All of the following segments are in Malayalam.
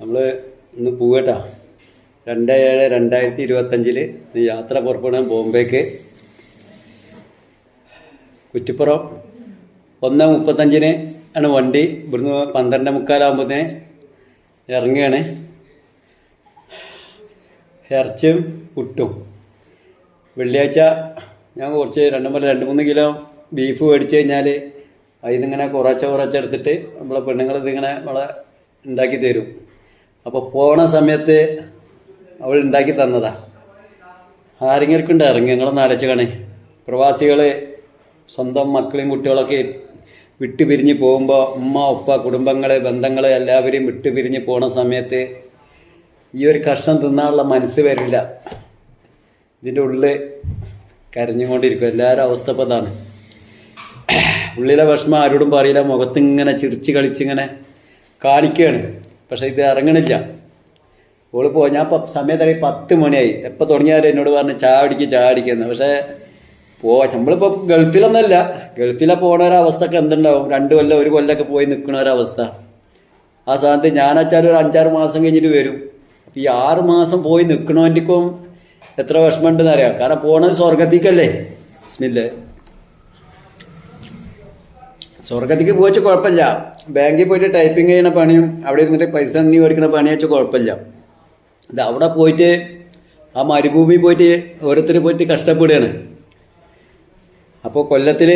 നമ്മൾ ഇന്ന് പോവട്ടാ രണ്ട് ഏഴ് രണ്ടായിരത്തി ഇരുപത്തഞ്ചിൽ യാത്ര പുറപ്പെടാൻ ബോംബേക്ക്. കുറ്റിപ്പുറം. ഒന്ന് മുപ്പത്തഞ്ചിന് ആണ് വണ്ടി. ഇവിടുന്ന് പന്ത്രണ്ട് മുക്കാലാകുമ്പോഴത്തേന് ഇറങ്ങുകയാണ് ഇറച്ചും പുട്ടും. വെള്ളിയാഴ്ച ഞാൻ കുറച്ച് രണ്ട് മുതൽ രണ്ട് മൂന്ന് കിലോ ബീഫ് മേടിച്ച് കഴിഞ്ഞാൽ അതിന്നിങ്ങനെ കുറച്ച് കുറച്ച് എടുത്തിട്ട് നമ്മളെ പെണ്ണുങ്ങൾ ഇതിങ്ങനെ നമ്മളെ ഉണ്ടാക്കി തരും. അപ്പോൾ പോണ സമയത്ത് അവൾ ഉണ്ടാക്കി തന്നതാ. ആരെങ്കിലും ഇറങ്ങി നിങ്ങളൊന്ന് അലച്ചു കാണേ. പ്രവാസികൾ സ്വന്തം മക്കളെയും കുട്ടികളൊക്കെ വിട്ടു പിരിഞ്ഞ് പോകുമ്പോൾ ഉമ്മ ഉപ്പ കുടുംബങ്ങൾ ബന്ധങ്ങൾ എല്ലാവരെയും വിട്ടു പിരിഞ്ഞ് പോണ സമയത്ത് ഈ ഒരു കഷ്ണം തിന്നാനുള്ള മനസ്സ് വരില്ല. ഇതിന്റെ ഉള്ളിൽ കരഞ്ഞുകൊണ്ടിരിക്കും. എല്ലാവരും അവസ്ഥ ഇപ്പോൾ അതാണ് ഉള്ളിലെ വിഷമം ആരോടും പറയില്ല. മുഖത്തിങ്ങനെ ചിരിച്ച് കളിച്ചിങ്ങനെ കാണിക്കുകയാണ് പക്ഷെ ഇത് ഇറങ്ങണില്ല. ഓൾ പോ ഞാൻ ഇപ്പം സമയത്തായി പത്ത് മണിയായി. എപ്പോൾ തുടങ്ങിയാലും എന്നോട് പറഞ്ഞ് ചാടിക്ക് ചാടിക്കുന്നു പക്ഷേ പോ നമ്മളിപ്പോൾ ഗൾഫിലൊന്നല്ല. ഗൾഫിലെ പോണ ഒരവസ്ഥയൊക്കെ എന്തുണ്ടാവും? രണ്ട് കൊല്ലം ഒരു കൊല്ലമൊക്കെ പോയി നിൽക്കുന്ന ഒരവസ്ഥ. ആ സ്ഥാനത്ത് ഞാനച്ചാൽ ഒരു അഞ്ചാറ് മാസം കഴിഞ്ഞിട്ട് വരും. അപ്പം ഈ ആറ് മാസം പോയി നിൽക്കണവന്റെക്കും എത്ര വിഷമമുണ്ടെന്ന് അറിയാം. കാരണം പോണത് സ്വർഗത്തിക്കല്ലേ ബിസ്മില്ലേ സ്വർഗത്തിക്ക് പോയിച്ച കുഴപ്പമില്ല. ബാങ്കിൽ പോയിട്ട് ടൈപ്പിംഗ് ചെയ്യുന്ന പണിയും അവിടെ ഇരുന്നിട്ട് പൈസ എണ്ണി മേടിക്കുന്ന പണി വെച്ചാൽ കുഴപ്പമില്ല. ഇത് അവിടെ പോയിട്ട് ആ മരുഭൂമി പോയിട്ട് ഓരോരുത്തർ പോയിട്ട് കഷ്ടപ്പെടുകയാണ്. അപ്പോൾ കൊല്ലത്തിൽ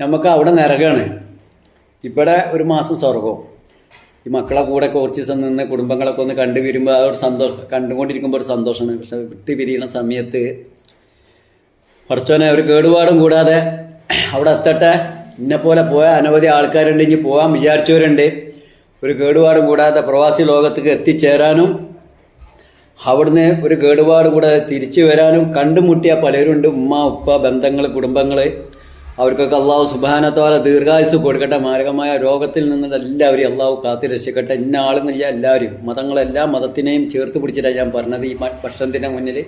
നമുക്ക് അവിടെ നിറകാണ്. ഇവിടെ ഒരു മാസം സ്വർഗവും ഈ മക്കളെ കൂടെ കുറച്ച് ദിവസം നിന്ന് കുടുംബങ്ങളൊക്കെ ഒന്ന് കണ്ടു വരുമ്പോൾ ആ ഒരു സന്തോഷം കണ്ടുകൊണ്ടിരിക്കുമ്പോൾ ഒരു സന്തോഷമാണ്. പക്ഷെ വിട്ട് പിരിയണ സമയത്ത് കുറച്ചോനെ ഒരു കേടുപാടും കൂടാതെ അവിടെ എത്തട്ടെ. പോലെ പോയ അനവധി ആൾക്കാരുണ്ട്. ഇനി പോകാൻ വിചാരിച്ചവരുണ്ട്. ഒരു കേടുപാടും കൂടാതെ പ്രവാസി ലോകത്തേക്ക് എത്തിച്ചേരാനും അവിടുന്ന് ഒരു കേടുപാട് കൂടാതെ തിരിച്ചു വരാനും കണ്ടുമുട്ടിയ പലരുണ്ട്. ഉമ്മ ഉപ്പ ബന്ധങ്ങൾ കുടുംബങ്ങൾ അവർക്കൊക്കെ അള്ളാഹു സുബാനത്തോല ദീർഘായുസ് കൊടുക്കട്ടെ. മാരകമായ രോഗത്തിൽ നിന്നുള്ള എല്ലാവരെയും അള്ളാഹു കാത്തി രക്ഷിക്കട്ടെ. ഇന്ന ആളെന്നില്ല എല്ലാവരും. മതങ്ങളെല്ലാം മതത്തിനെയും ചേർത്ത് പിടിച്ചിട്ടാണ് ഞാൻ പറഞ്ഞത് ഈ ഭക്ഷണത്തിന്റെ മുന്നിൽ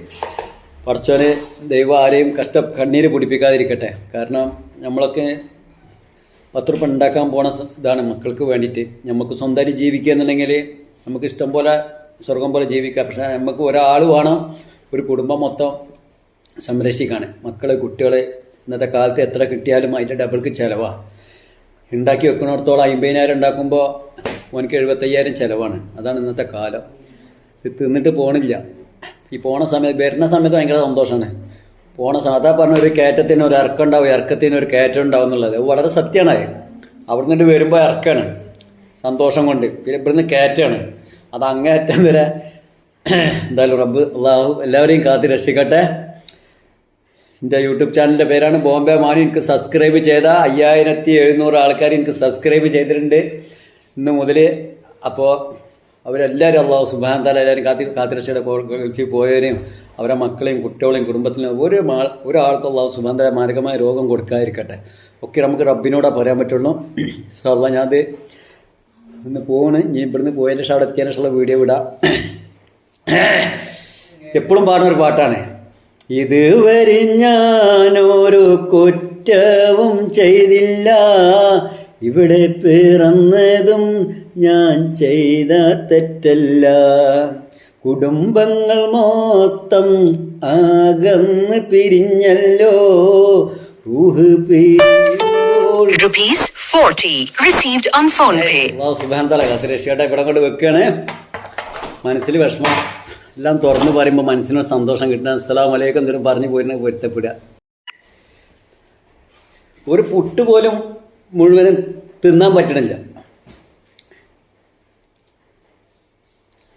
പറച്ചോനെ ദൈവം ആരെയും കഷ്ട കണ്ണീര് പിടിപ്പിക്കാതിരിക്കട്ടെ. കാരണം നമ്മളൊക്കെ പത്ത് ഉണ്ടാക്കാൻ പോണ ഇതാണ് മക്കൾക്ക് വേണ്ടിയിട്ട്. നമുക്ക് സ്വന്തമായിട്ട് ജീവിക്കുക എന്നുണ്ടെങ്കിൽ നമുക്ക് ഇഷ്ടം പോലെ സ്വർഗം പോലെ ജീവിക്കാം. പക്ഷേ നമുക്ക് ഒരാൾ വേണം ഒരു കുടുംബം മൊത്തം സംരക്ഷിക്കാണ് മക്കൾ കുട്ടികളെ ഇന്നത്തെ കാലത്ത് എത്ര കിട്ടിയാലും അതിന്റെ ഡബിൾക്ക് ചിലവാണ് ഉണ്ടാക്കി വെക്കുന്നിടത്തോളം അമ്പതിനായിരം ഉണ്ടാക്കുമ്പോൾ ഓനക്ക് എഴുപത്തയ്യായിരം ചിലവാണ്. അതാണ് ഇന്നത്തെ കാലം. ഇത് തിന്നിട്ട് പോണില്ല. ഈ പോണ സമയത്ത് വരുന്ന സമയത്ത് ഭയങ്കര സന്തോഷമാണ് പോണ സാധാ പറഞ്ഞ ഒരു കയറ്റത്തിന് ഒരു ഇറക്കം ഉണ്ടാവും ഇറക്കത്തിന് ഒരു കയറ്റം ഉണ്ടാവും എന്നുള്ളത്. അത് വളരെ സത്യമാണ്. അവിടെ നിന്ന് വരുമ്പോൾ ഇറക്കാണ്. സന്തോഷം കൊണ്ട്. പിന്നെ ഇവിടുന്ന് കയറ്റാണ് അത് അങ്ങേറ്റം വരെ എന്തായാലും റബ്ബ് അള്ളാഹു എല്ലാവരെയും കാത്തി രക്ഷിക്കട്ടെ. എന്റെ യൂട്യൂബ് ചാനലിന്റെ പേരാണ് ബോംബെ മാനി എനിക്ക് സബ്സ്ക്രൈബ് ചെയ്ത അയ്യായിരത്തി എഴുന്നൂറ് ആൾക്കാർ എനിക്ക് സബ്സ്ക്രൈബ് ചെയ്തിട്ടുണ്ട്. ഇന്ന് മുതൽ അപ്പോൾ അവരെല്ലാവരും അള്ളാഹു സുബാൻ താല എല്ലാവരും കാത്തി കാത്തിരക്ഷയുടെ ഗൾഫിൽ പോയവരെയും അവരെ മക്കളെയും കുട്ടികളെയും കുടുംബത്തിനും ഒരു ഒരാൾക്കും അള്ളാഹു സുബാൻ താല മാരകമായ രോഗം കൊടുക്കാതിരിക്കട്ടെ. ഒക്കെ നമുക്ക് റബ്ബിനോടാ പറയാൻ പറ്റുള്ളൂ. സാറില്ല ഞാനത് ഇന്ന് പോകണ് ഇനി ഇവിടുന്ന് പോയതിന്റെ ശേഷം അവിടെ എത്തിയതിന് ശേഷമുള്ള വീഡിയോ വിടാം. എപ്പോഴും പാടുന്ന ഒരു പാട്ടാണ്. ഇതുവരെ ഞാനൊരു കുറ്റവും ചെയ്തില്ല. ഇവിടെ പിറന്നതും ഞാൻ ചെയ്ത തെറ്റല്ല. കുടുംബങ്ങൾ മൊത്തം ആകന്ന് പിരിഞ്ഞല്ലോ. റൂഹ് പിരിയുമ്പോൾ Rupees 40 received on phone pay. അള്ളാഹു സുബാൻ തല കത്ത് രക്ഷയുടെ ഇവിടെ കൊണ്ട് വെക്കുകയാണ് മനസ്സിൽ വിഷമം. എല്ലാം തുറന്നു പറയുമ്പോൾ മനസ്സിനൊരു സന്തോഷം കിട്ടുന്ന അസ്സലാം വലൈക്കും എന്തെങ്കിലും പറഞ്ഞു പോയിരുന്ന പൊരുത്തപ്പെടുക. ഒരു പുട്ട് പോലും മുഴുവനും തിന്നാൻ പറ്റണില്ല.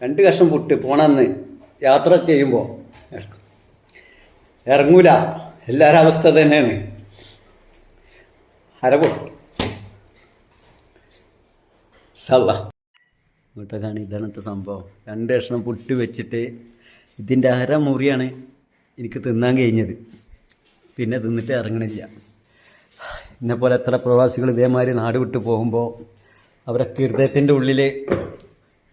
രണ്ട് കഷ്ണം പുട്ട് പോണന്ന് യാത്ര ചെയ്യുമ്പോൾ ഇറങ്ങൂല. എല്ലാവരും അവസ്ഥ തന്നെയാണ്. അരപോ സവ. ഇങ്ങോട്ടൊക്കെയാണ് ഇതാണത്തെ സംഭവം. രണ്ട് കഷ്ണം പുട്ട് വെച്ചിട്ട് ഇതിന്റെ അര മുറിയാണ് എനിക്ക് തിന്നാൻ കഴിഞ്ഞത്. പിന്നെ തിന്നിട്ട് ഇറങ്ങണില്ല. എന്നെപ്പോലെ എത്ര പ്രവാസികൾ ഇതേമാതിരി നാട് വിട്ടു പോകുമ്പോൾ അവരൊക്കെ ഹൃദയത്തിന്റെ ഉള്ളിൽ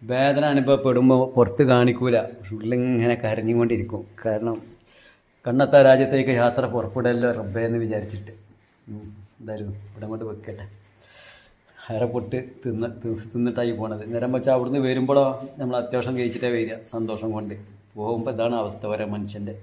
വേദന അനുഭവപ്പെടുമ്പോൾ പുറത്ത് കാണിക്കൂല. ഉള്ളിങ്ങനെ കരഞ്ഞുകൊണ്ടിരിക്കും. കാരണം കണ്ണത്ത രാജ്യത്തേക്ക് യാത്ര പുറപ്പെടല്ലോ റബ്ബേ എന്ന് വിചാരിച്ചിട്ട്. എന്തായാലും ഇവിടെ കൊണ്ട് വെക്കട്ടെ ഹരപ്പൊട്ട് തിന്ന് തി- തിന്നിട്ടായി പോണത്. നേരം വെച്ചാൽ അവിടുന്ന് വരുമ്പോഴോ നമ്മൾ അത്യാവശ്യം കഴിച്ചിട്ടേ വരിക. സന്തോഷം കൊണ്ട്. പോകുമ്പോൾ ഇതാണ് അവസ്ഥ വരെ മനുഷ്യന്റെ